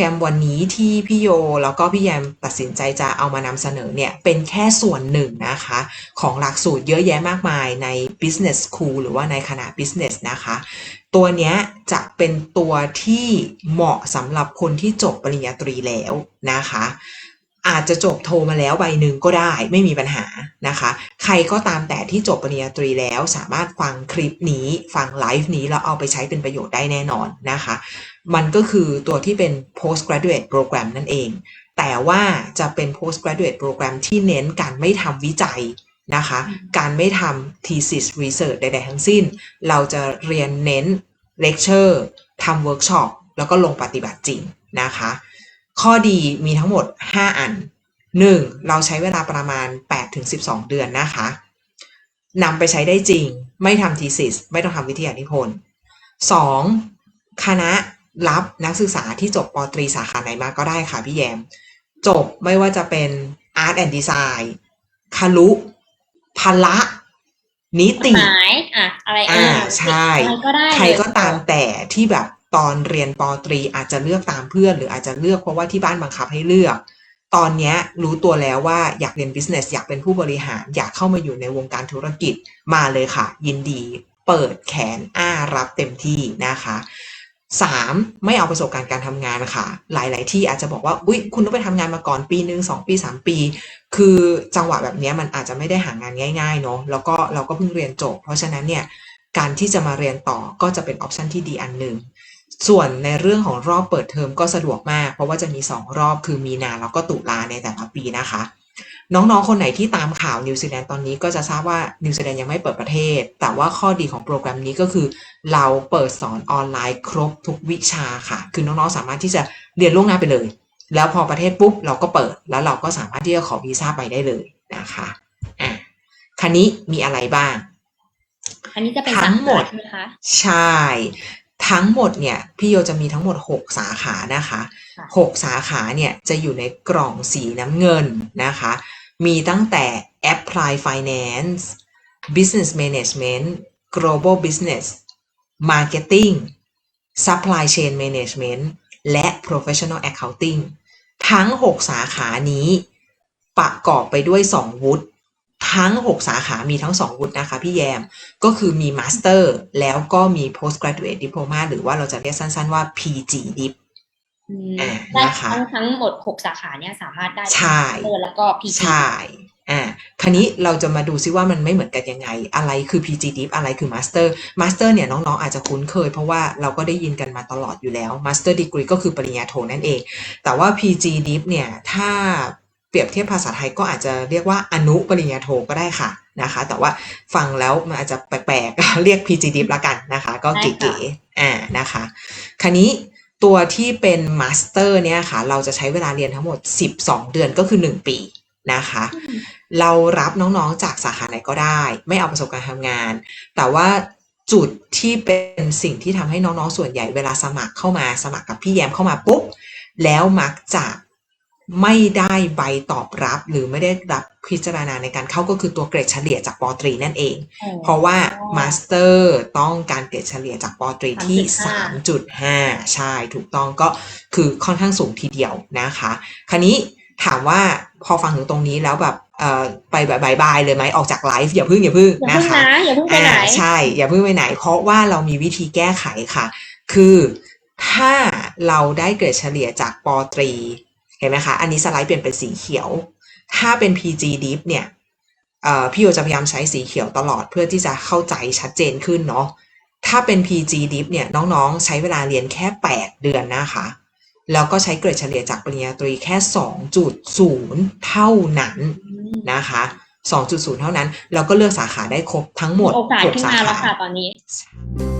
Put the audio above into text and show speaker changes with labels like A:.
A: แกรมวันนี้ที่พี่โยแล้วก็พี่แยมตัดสินใจจะเอามานำเสนอเนี่ย เป็นแค่ส่วนหนึ่งนะคะ ของหลักสูตรเยอะแยะมากมายใน business school หรือว่าในคณะ business นะคะ ตัวเนี้ยจะเป็นตัวที่เหมาะสำหรับคนที่จบปริญญาตรีแล้วนะคะ อาจจะจบโทมาแล้วใบหนึ่งก็ได้ไม่มีปัญหานะคะ ใครก็ตามแต่ที่จบปริญญาตรีแล้วสามารถฟังคลิปนี้ฟังไลฟ์นี้แล้วเอาไปใช้เป็นประโยชน์ได้แน่นอนนะคะ มันก็คือตัวที่เป็น postgraduate program นั่นเอง แต่ว่าจะเป็น postgraduate program ที่เน้นการไม่ทำวิจัยนะคะ การไม่ทำ thesis research ใด ๆ ทั้งสิ้น เราจะเรียนเน้น lecture ทำ workshop แล้วก็ลงปฏิบัติจริงนะคะ ข้อดีมีทั้งหมด 5 อัน 1. เราใช้เวลาประมาณ 8-12 เดือนนะคะนำไปใช้ได้จริง ไม่ทำ thesis ไม่ต้องทำวิทยานิพนธ์ 2. คณะรับนักศึกษาที่จบปตรีสาขาไหนมาก็ได้ค่ะพี่แยม จบไม่ว่าจะเป็น Art and Design คารุพละนิติ
B: หมายอะอะไร
A: อ่า
B: เใช่อะไรก็ได้
A: ใครก็
B: เลย
A: ตามแต่ที่แบบ ตอนเรียนปตรีอาจจะเลือกตามเพื่อน หรืออาจจะเลือกเพราะว่าที่บ้านบังคับให้เลือก ตอนเนี้ยรู้ตัวแล้วว่าอยากเรียน business อยากเป็นผู้บริหาร อยากเข้ามาอยู่ในวงการธุรกิจมาเลยค่ะ ยินดีเปิดแขนอ้ารับเต็มที่นะคะสามไม่เอาประสบการณ์การทำงานค่ะ หลาย ๆ ที่อาจจะบอกว่าอุ้ยคุณต้องไปทำงานมาก่อนปีหนึ่งสองปีสามปี คือจังหวะแบบเนี้ยมันอาจจะไม่ได้หางานง่าย ๆ เนาะแล้วก็เราก็เพิ่งเรียนจบ เพราะฉะนั้นเนี่ยการที่จะมาเรียนต่อก็จะเป็นออปชันที่ดีอันหนึ่ง ส่วนในเรื่องของรอบเปิดเทอมก็สะดวกมาก เพราะว่าจะมี 2 รอบคือมีนาแล้วก็ตุลาในแต่ละปีนะคะ น้องๆ คนไหนที่ตามข่าวนิวซีแลนด์ตอนนี้ก็จะทราบว่านิวซีแลนด์ยังไม่เปิดประเทศ แต่ว่าข้อดีของโปรแกรมนี้ก็คือ เราเปิดสอนออนไลน์ครบทุกวิชาค่ะ คือน้องๆ สามารถที่จะเรียนล่วงหน้าไปเลย แล้วพอประเทศปุ๊บเราก็เปิด แล้วเราก็สามารถที่จะขอวีซ่าไปได้เลยนะคะอะคันนี้มีอะไรบ้าง
B: อันนี้จะเป็น
A: ทั้งหมด
B: สาขาใช่ไหมคะ
A: ใช่ ทั้งหมดเนี่ยพี่โยจะมีทั้งหมด 6 สาขานะคะ
B: ค่ะ
A: 6 สาขาเนี่ยจะอยู่ในกล่องสีน้ำเงินนะคะ มีตั้งแต่ Apply Finance Business Management Global Business Marketing Supply Chain Management และ Professional Accounting ทั้ง 6 สาขานี้ประกอบไปด้วย 2 วุฒิ ทั้ง 6 สาขามีทั้ง 2 วุฒินะคะพี่แยม ก็คือมี Master แล้วก็มี Postgraduate Diploma หรือว่าเราจะเรียกสั้น ๆว่า PG Dip
B: อืม
A: อ่า
B: ได้
A: นะคะ
B: ทั้งทั้งหมดหกสาขาเนี่ยสามารถได้
A: ใช่
B: เออแล้วก็พี
A: ใช่อ่าคราวนี้เราจะมาดูซิว่ามันไม่เหมือนกันยังไง อะไรคือ PG Dip อะไรคือ Master Master เนี่ยน้องๆอาจจะคุ้นเคย เพราะว่าเราก็ได้ยินกันมาตลอดอยู่แล้ว Master Degree ก็คือปริญญาโทนั่นเอง แต่ว่า PG Dip เนี่ยถ้า เปรียบเทียบภาษาไทยก็อาจจะเรียกว่าอนุปริญญาโทก็ได้ค่ะนะคะ แต่ว่าฟังแล้วมันอาจจะแปลกๆ เรียก PG Dip ละกันนะคะ ก็เก๋ๆอ่านะคะ คราวนี้ตัวที่เป็นมาสเตอร์เนี่ยค่ะ เราจะใช้เวลาเรียนทั้งหมด 12 เดือนก็คือ 1 ปีนะคะ เรารับน้องๆจากสาขาไหนก็ได้ ไม่เอาประสบการณ์ทำงาน แต่ว่าจุดที่เป็นสิ่งที่ทำให้น้องๆส่วนใหญ่เวลาสมัครเข้ามาสมัครกับพี่แยมเข้ามาปุ๊บแล้วมักจะ ไม่ได้ใบตอบรับ หรือไม่ได้รับพิจารณาในการเข้าก็คือตัวเกรดเฉลี่ยจากปตรีนั่นเอง เพราะว่ามาสเตอร์ต้องการเกรดเฉลี่ยจากปอตรีที่ 3.5 ใช่ ถูกต้องก็คือค่อนข้างสูงทีเดียวนะคะ คราวนี้ถามว่าพอฟังถึงตรงนี้แล้วแบบเอ่อไปบายบายเลยไหมออกจากไลฟ์อย่าพึ่งอย่าพึ่ง
B: อย่า
A: นะ
B: เพิ่ง
A: คะ
B: นะอย่าเพิ่งไปไหน
A: อ่าใช่ อย่าเพิ่งไปไหน เพราะว่าเรามีวิธีแก้ไขค่ะ คือถ้าเราได้เกรดเฉลี่ยจากปอตรี เห็นไหมคะ อันนี้สไลด์เปลี่ยนเป็นสีเขียว ถ้าเป็น PG Deep เนี่ยเอ่อพี่โยจะพยายามใช้สีเขียวตลอดเพื่อที่จะเข้าใจชัดเจนขึ้นเนาะ ถ้าเป็น PG Deep เนี่ยน้องๆ ใช้เวลาเรียนแค่ 8 เดือนนะคะ แล้วก็ใช้เกรดเฉลี่ยจากปริญญาตรีแค่ 2.0 เท่านั้นนะคะ 2.0 เท่านั้น แล้วก็เลือกสาขาได้ครบทั้งหมด
B: โอกาส
A: หก
B: ขึ้น
A: สา
B: มาแล้ว
A: ขา
B: ค่ะตอนนี้
A: ใ